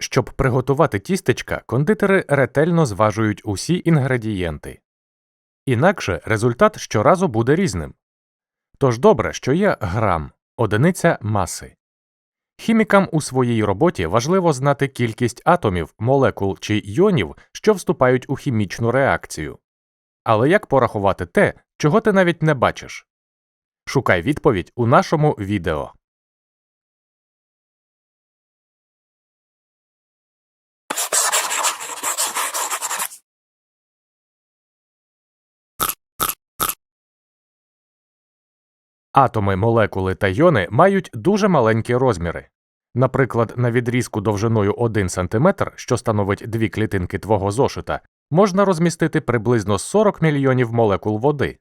Щоб приготувати тістечка, кондитери ретельно зважують усі інгредієнти. Інакше результат щоразу буде різним. Тож добре, що є грам одиниця маси. Хімікам у своїй роботі важливо знати кількість атомів, молекул чи йонів, що вступають у хімічну реакцію. Але як порахувати те, чого ти навіть не бачиш? Шукай відповідь у нашому відео. Атоми, молекули та йони мають дуже маленькі розміри. Наприклад, на відрізку довжиною 1 см, що становить дві клітинки твого зошита, можна розмістити приблизно 40 мільйонів молекул води.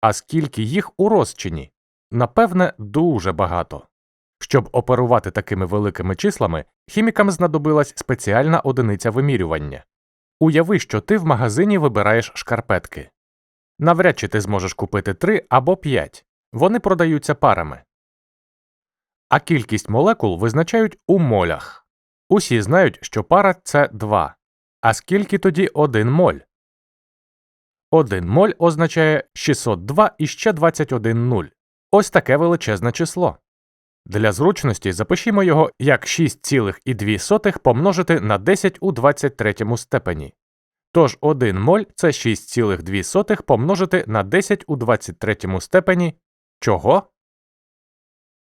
А скільки їх у розчині? Напевне, дуже багато. Щоб оперувати такими великими числами, хімікам знадобилась спеціальна одиниця вимірювання. Уяви, що ти в магазині вибираєш шкарпетки. Навряд чи ти зможеш купити 3 або 5. Вони продаються парами. А кількість молекул визначають у молях. Усі знають, що пара це 2. А скільки тоді 1 моль? 1 моль означає 602 і ще 21 нуль. Ось таке величезне число. Для зручності запишімо його як 6,2 помножити на 10 у 23 степені. Тож 1 моль це 6,2 помножити на 10 у 23 степені чого?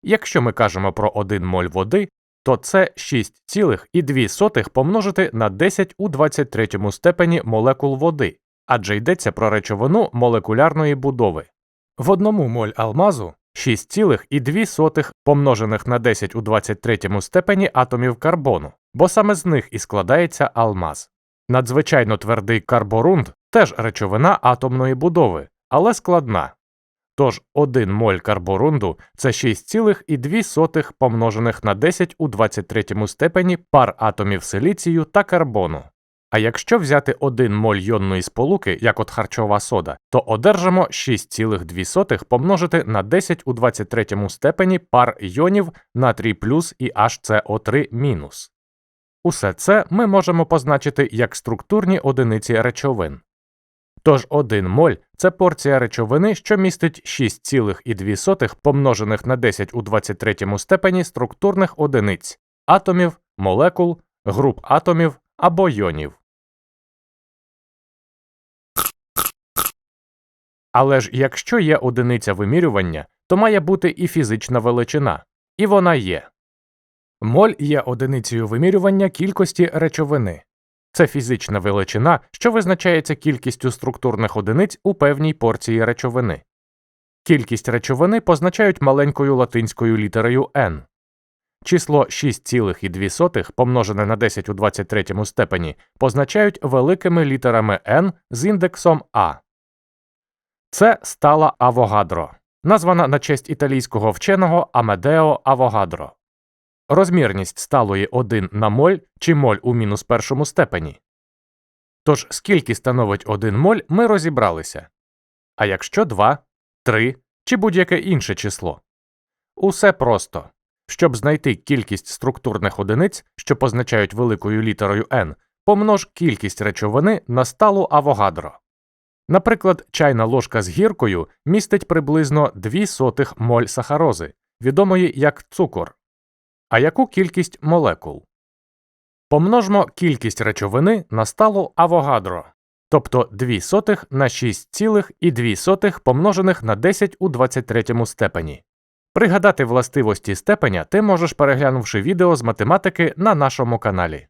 Якщо ми кажемо про 1 моль води, то це 6,2 помножити на 10 у 23 степені молекул води, адже йдеться про речовину молекулярної будови. В одному моль алмазу 6,2 помножених на 10 у 23 степені атомів карбону, бо саме з них і складається алмаз. Надзвичайно твердий карборунд теж речовина атомної будови, але складна. Тож 1 моль карборунду це 6,2 помножених на 10 у 23 степені пар атомів силіцію та карбону. А якщо взяти 1 моль йонної сполуки, як от харчова сода, то одержимо 6,2 помножити на 10 у 23 степені пар йонів натрій плюс і HCO3 мінус. Усе це ми можемо позначити як структурні одиниці речовин. Тож 1 моль це порція речовини, що містить 6,2 помножених на 10 у 23 степені структурних одиниць атомів, молекул, груп атомів або йонів. Але ж якщо є одиниця вимірювання, то має бути і фізична величина. І вона є. Моль є одиницею вимірювання кількості речовини. Це фізична величина, що визначається кількістю структурних одиниць у певній порції речовини. Кількість речовини позначають маленькою латинською літерою n. Число 6,2 помножене на 10 у 23 степені позначають великими літерами n з індексом А. Це стала Авогадро, названа на честь італійського вченого Амедео Авогадро. Розмірність сталої 1 на моль чи моль у мінус першому степені. Тож скільки становить 1 моль, ми розібралися. А якщо 2, 3 чи будь-яке інше число. Усе просто. Щоб знайти кількість структурних одиниць, що позначають великою літерою n, помнож кількість речовини на сталу авогадро. Наприклад, чайна ложка з гіркою містить приблизно 2 сотих моль сахарози, відомої як цукор. А яку кількість молекул? Помножмо кількість речовини на сталу авогадро, тобто 2 сотих на 6,2 помножених на 10 у 23 степені. Пригадати властивості степеня ти можеш переглянувши відео з математики на нашому каналі.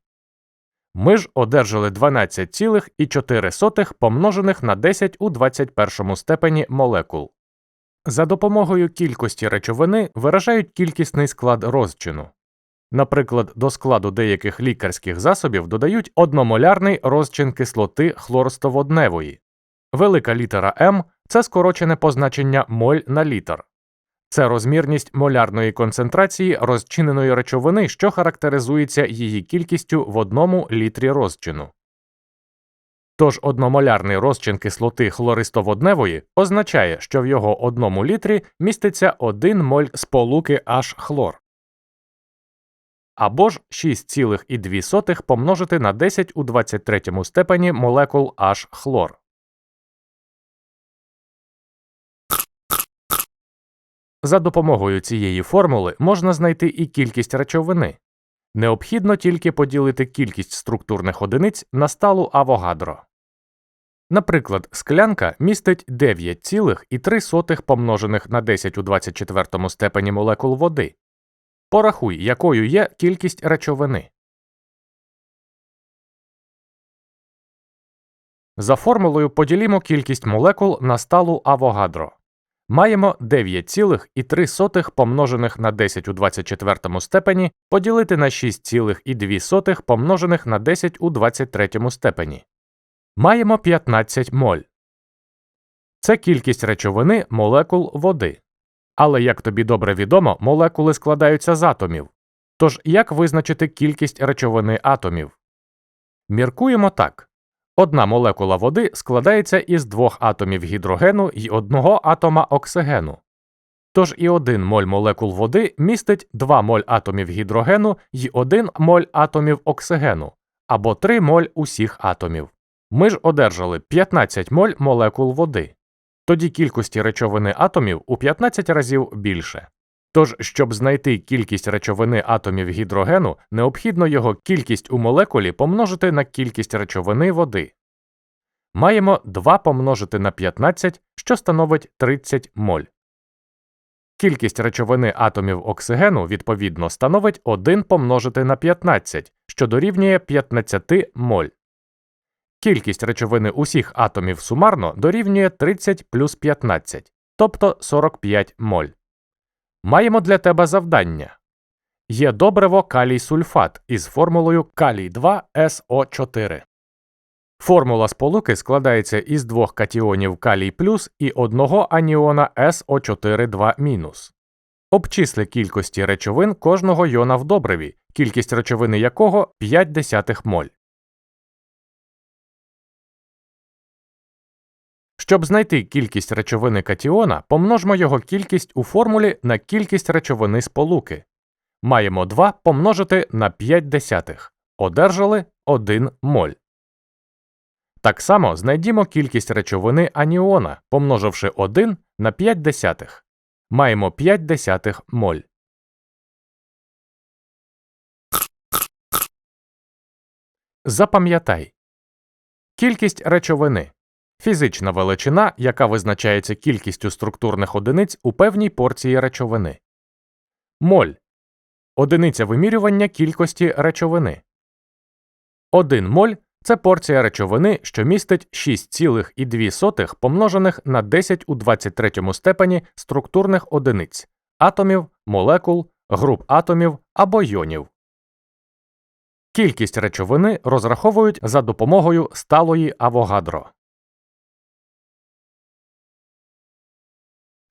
Ми ж одержали 12,4 помножених на 10 у 21 степені молекул. За допомогою кількості речовини виражають кількісний склад розчину. Наприклад, до складу деяких лікарських засобів додають одномолярний розчин кислоти хлористоводневої. Велика літера М це скорочене позначення моль на літр. Це розмірність молярної концентрації розчиненої речовини, що характеризується її кількістю в одному літрі розчину. Тож одномолярний розчин кислоти хлористоводневої означає, що в його одному літрі міститься 1 моль сполуки H хлор. Або ж 6,2 помножити на 10 у 23 степені молекул H хлор. За допомогою цієї формули можна знайти і кількість речовини. Необхідно тільки поділити кількість структурних одиниць на сталу авогадро. Наприклад, склянка містить 9,3 помножених на 10 у 24 степені молекул води. Порахуй, якою є кількість речовини. За формулою поділімо кількість молекул на сталу авогадро. Маємо 9,3 помножених на 10 у 24 степені поділити на 6,2 помножених на 10 у 23 степені. Маємо 15 моль. Це кількість речовини молекул води. Але, як тобі добре відомо, молекули складаються з атомів. Тож як визначити кількість речовини атомів? Міркуємо так. Одна молекула води складається із двох атомів гідрогену і одного атома оксигену. Тож і один моль молекул води містить 2 моль атомів гідрогену і 1 моль атомів оксигену або 3 моль усіх атомів. Ми ж одержали 15 моль молекул води. Тоді кількості речовини атомів у 15 разів більше. Тож, щоб знайти кількість речовини атомів гідрогену, необхідно його кількість у молекулі помножити на кількість речовини води. Маємо 2 помножити на 15, що становить 30 моль. Кількість речовини атомів оксигену, відповідно, становить 1 помножити на 15, що дорівнює 15 моль. Кількість речовини усіх атомів сумарно дорівнює 30 плюс 15, тобто 45 моль. Маємо для тебе завдання. Є добриво калій сульфат із формулою калій 2 СО4. Формула сполуки складається із двох катіонів калій плюс і одного аніона СО4 2 мінус. Обчисли кількості речовин кожного йона в добриві, кількість речовини якого 5 десятих моль. Щоб знайти кількість речовини катіона, помножмо його кількість у формулі на кількість речовини сполуки. Маємо 2 помножити на 5 десятих. Одержали 1 моль. Так само знайдімо кількість речовини аніона, помноживши 1 на 5 десятих. Маємо 5 десятих моль. Запам'ятай. Кількість речовини фізична величина, яка визначається кількістю структурних одиниць у певній порції речовини. Моль одиниця вимірювання кількості речовини. 1 моль це порція речовини, що містить 6,2 помножених на 10 у 23 степені структурних одиниць атомів, молекул, груп атомів або йонів. Кількість речовини розраховують за допомогою сталої авогадро.